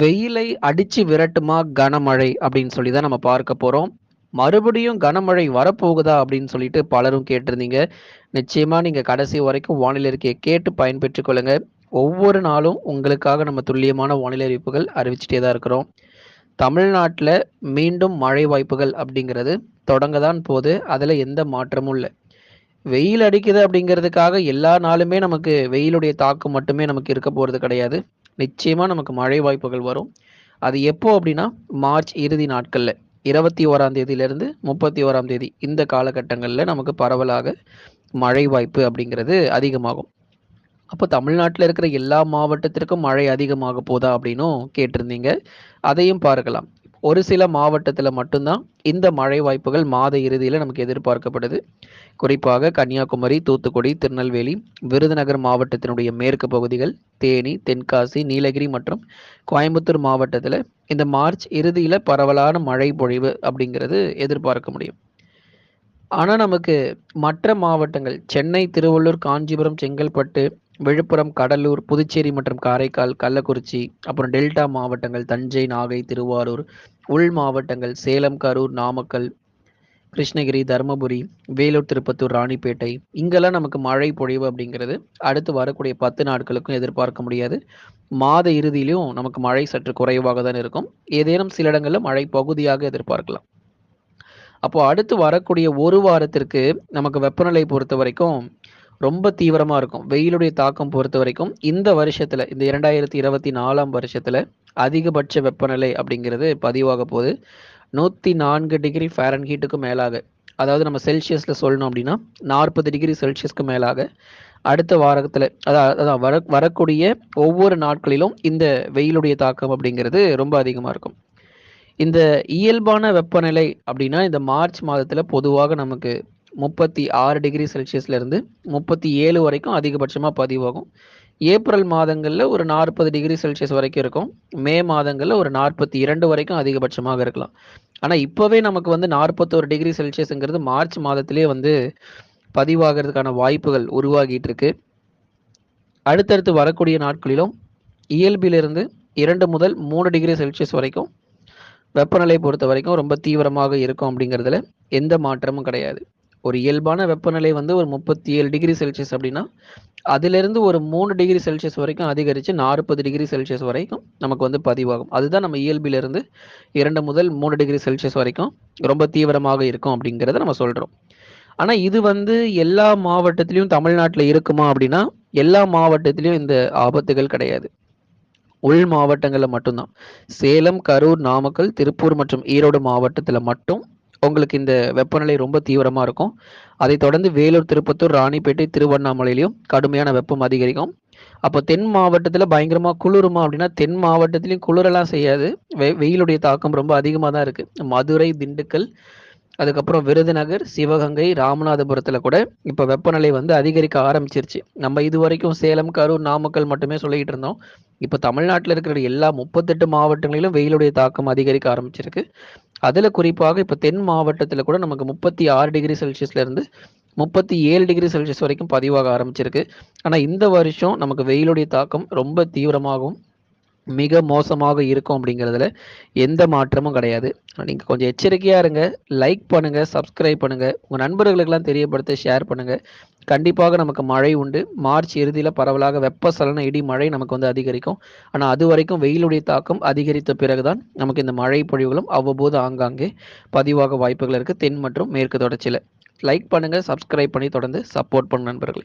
வெயிலை அடிச்சு விரட்டுமா கனமழை அப்படின்னு சொல்லி தான் நம்ம பார்க்க போறோம். மறுபடியும் கனமழை வரப்போகுதா அப்படின்னு சொல்லிட்டு பலரும் கேட்டிருந்தீங்க. நிச்சயமா நீங்க கடைசி வரைக்கும் வானிலை அறிக்கையை கேட்டு பயன்பெற்றுக் கொள்ளுங்க. ஒவ்வொரு நாளும் உங்களுக்காக நம்ம துல்லியமான வானிலை அறிவிப்புகள் அறிவிச்சுட்டே தான் இருக்கிறோம். தமிழ்நாட்டில் மீண்டும் மழை வாய்ப்புகள் அப்படிங்கிறது தொடங்க தான் போது. அதில் எந்த மாற்றமும் இல்லை வெயில் அடிக்குது அப்படிங்கிறதுக்காக எல்லா நாளுமே நமக்கு வெயிலுடைய தாக்கம் மட்டுமே நமக்கு இருக்க போகிறது கிடையாது. நிச்சயமாக நமக்கு மழை வாய்ப்புகள் வரும். அது எப்போ அப்படின்னா, மார்ச் இறுதி நாட்களில் இருபத்தி ஓராம் தேதியிலிருந்து 31ஆம் தேதி இந்த காலகட்டங்களில் நமக்கு பரவலாக மழை வாய்ப்பு அப்படிங்கிறது அதிகமாகும். அப்போ தமிழ்நாட்டில் இருக்கிற எல்லா மாவட்டத்திற்கும் மழை அதிகமாக போதா அப்படின்னும் கேட்டிருந்தீங்க. அதையும் பார்க்கலாம். ஒரு சில மாவட்டத்தில் மட்டும்தான் இந்த மழை வாய்ப்புகள் மாத இறுதியில் நமக்கு எதிர்பார்க்கப்படுது. குறிப்பாக கன்னியாகுமரி, தூத்துக்குடி, திருநெல்வேலி, விருதுநகர் மாவட்டத்தினுடைய மேற்கு பகுதிகள், தேனி, தென்காசி, நீலகிரி மற்றும் கோயம்புத்தூர் மாவட்டத்தில் இந்த மார்ச் இறுதியில் பரவலான மழை பொழிவு அப்படிங்கிறது எதிர்பார்க்க முடியும். ஆனால் நமக்கு மற்ற மாவட்டங்கள் சென்னை, திருவள்ளூர், காஞ்சிபுரம், செங்கல்பட்டு, விழுப்புரம், கடலூர், புதுச்சேரி மற்றும் காரைக்கால், கள்ளக்குறிச்சி, அப்புறம் டெல்டா மாவட்டங்கள் தஞ்சை, நாகை, திருவாரூர், உள் மாவட்டங்கள் சேலம், கரூர், நாமக்கல், கிருஷ்ணகிரி, தருமபுரி, வேலூர், திருப்பத்தூர், ராணிப்பேட்டை இங்கெல்லாம் நமக்கு மழை பொழிவு அப்படிங்கிறது அடுத்து வரக்கூடிய 10 நாட்களுக்கும் எதிர்பார்க்க முடியாது. மாத இறுதியிலும் நமக்கு மழை சற்று குறைவாக தான் இருக்கும். ஏதேனும் சில இடங்களில் மழை பகுதியாக எதிர்பார்க்கலாம். அப்போ அடுத்து வரக்கூடிய ஒரு வாரத்திற்கு நமக்கு வெப்பநிலை பொறுத்த வரைக்கும் ரொம்ப தீவிரமா இருக்கும். வெயிலுடைய தாக்கம் பொறுத்த வரைக்கும் இந்த வருஷத்துல இந்த 2024ஆம் வருஷத்துல அதிகபட்ச வெப்பநிலை அப்படிங்கிறது பதிவாக போகுது. 104 டிகிரி ஃபாரன்ஹீட்டுக்கு மேலாக அதாவது நம்ம செல்சியஸ்ல சொல்லணும் அப்படின்னா 40 டிகிரி செல்சியஸ்க்கு மேலாக அடுத்த வாரத்துல அதான் அதான் வர வரக்கூடிய ஒவ்வொரு நாட்களிலும் இந்த வெயிலுடைய தாக்கம் அப்படிங்கிறது ரொம்ப அதிகமா இருக்கும். இந்த இயல்பான வெப்பநிலை அப்படின்னா இந்த மார்ச் மாதத்துல பொதுவாக நமக்கு 36 டிகிரி செல்சியஸ்ல இருந்து 37 வரைக்கும் அதிகபட்சமாக பதிவாகும். ஏப்ரல் மாதங்களில் ஒரு 40 டிகிரி செல்சியஸ் வரைக்கும் இருக்கும். மே மாதங்களில் ஒரு 42 வரைக்கும் அதிகபட்சமாக இருக்கலாம். ஆனால் இப்போவே நமக்கு வந்து 41 டிகிரி செல்சியஸ்ங்கிறது மார்ச் மாதத்திலே வந்து பதிவாகிறதுக்கான வாய்ப்புகள் உருவாகிட்டு இருக்கு. அடுத்தடுத்து வரக்கூடிய நாட்களிலும் இயல்பிலிருந்து இரண்டு முதல் மூணு டிகிரி செல்சியஸ் வரைக்கும் வெப்பநிலை பொறுத்த வரைக்கும் ரொம்ப தீவிரமாக இருக்கும் அப்படிங்கிறதுல எந்த மாற்றமும் கிடையாது. ஒரு இயல்பான வெப்பநிலை வந்து ஒரு 37 டிகிரி செல்சியஸ் அப்படின்னா, அதிலிருந்து ஒரு மூணு டிகிரி செல்சியஸ் வரைக்கும் அதிகரித்து நாற்பது டிகிரி செல்சியஸ் வரைக்கும் நமக்கு வந்து பதிவாகும். அதுதான் நம்ம இயல்பிலிருந்து இரண்டு முதல் மூணு டிகிரி செல்சியஸ் வரைக்கும் ரொம்ப தீவிரமாக இருக்கும் அப்படிங்கிறத நம்ம சொல்கிறோம் ஆனால் இது வந்து எல்லா மாவட்டத்திலையும் தமிழ்நாட்டில் இருக்குமா அப்படின்னா, எல்லா மாவட்டத்திலையும் இந்த ஆபத்துகள் கிடையாது. உள் மாவட்டங்களில் மட்டும்தான் சேலம், கரூர், நாமக்கல், திருப்பூர் மற்றும் ஈரோடு மாவட்டத்தில் மட்டும் உங்களுக்கு இந்த வெப்பநிலை ரொம்ப தீவிரமாக இருக்கும். அதைத் தொடர்ந்து வேலூர், திருப்பத்தூர், ராணிப்பேட்டை, திருவண்ணாமலையிலையும் கடுமையான வெப்பம் அதிகரிக்கும். அப்போ தென் மாவட்டத்தில் பயங்கரமாக குளிருமா அப்படின்னா, தென் மாவட்டத்திலையும் குளிரெல்லாம் செய்யாது. வெ வெயிலுடைய தாக்கம் ரொம்ப அதிகமாக தான் இருக்குது மதுரை, திண்டுக்கல், அதுக்கப்புறம் விருதுநகர், சிவகங்கை, ராமநாதபுரத்தில் கூட இப்போ வெப்பநிலை வந்து அதிகரிக்க ஆரம்பிச்சிருச்சு. நம்ம இதுவரைக்கும் சேலம், கரூர், நாமக்கல் மட்டுமே சொல்லிக்கிட்டு இருந்தோம். இப்போ தமிழ்நாட்டில் இருக்கிற எல்லா 38 மாவட்டங்களிலும் வெயிலுடைய தாக்கம் அதிகரிக்க ஆரம்பிச்சிருக்கு. அதில் குறிப்பாக இப்போ தென் மாவட்டத்தில் கூட நமக்கு 36 டிகிரி செல்சியஸ்லேருந்து முப்பத்தி ஏழு டிகிரி செல்சியஸ் வரைக்கும் பதிவாக ஆரம்பிச்சிருக்கு. ஆனால் இந்த வருஷம் நமக்கு வெயிலுடைய தாக்கம் ரொம்ப தீவிரமாகவும், மிக மோசமாக இருக்கும் அப்படிங்கிறதுல எந்த மாற்றமும் கிடையாது. நீங்கள் கொஞ்சம் எச்சரிக்கையாக இருங்க. லைக் பண்ணுங்கள் சப்ஸ்கிரைப் பண்ணுங்கள் உங்கள் நண்பர்களுக்கெல்லாம் தெரியப்படுத்த ஷேர் பண்ணுங்கள் கண்டிப்பாக நமக்கு மழை உண்டு. மார்ச் இறுதியில் பரவலாக வெப்பசலன இடி மழை நமக்கு வந்து அதிகரிக்கும். ஆனால் அது வரைக்கும் வெயிலுடைய தாக்கம் அதிகரித்த பிறகு தான் நமக்கு இந்த மழை பொழிவுகளும் அவ்வப்போது ஆங்காங்கே பதிவாக வாய்ப்புகள் இருக்குது தென் மற்றும் மேற்கு தொடர்ச்சியில் லைக் பண்ணுங்கள் சப்ஸ்கிரைப் பண்ணி தொடர்ந்து சப்போர்ட் பண்ணும் நண்பர்களே.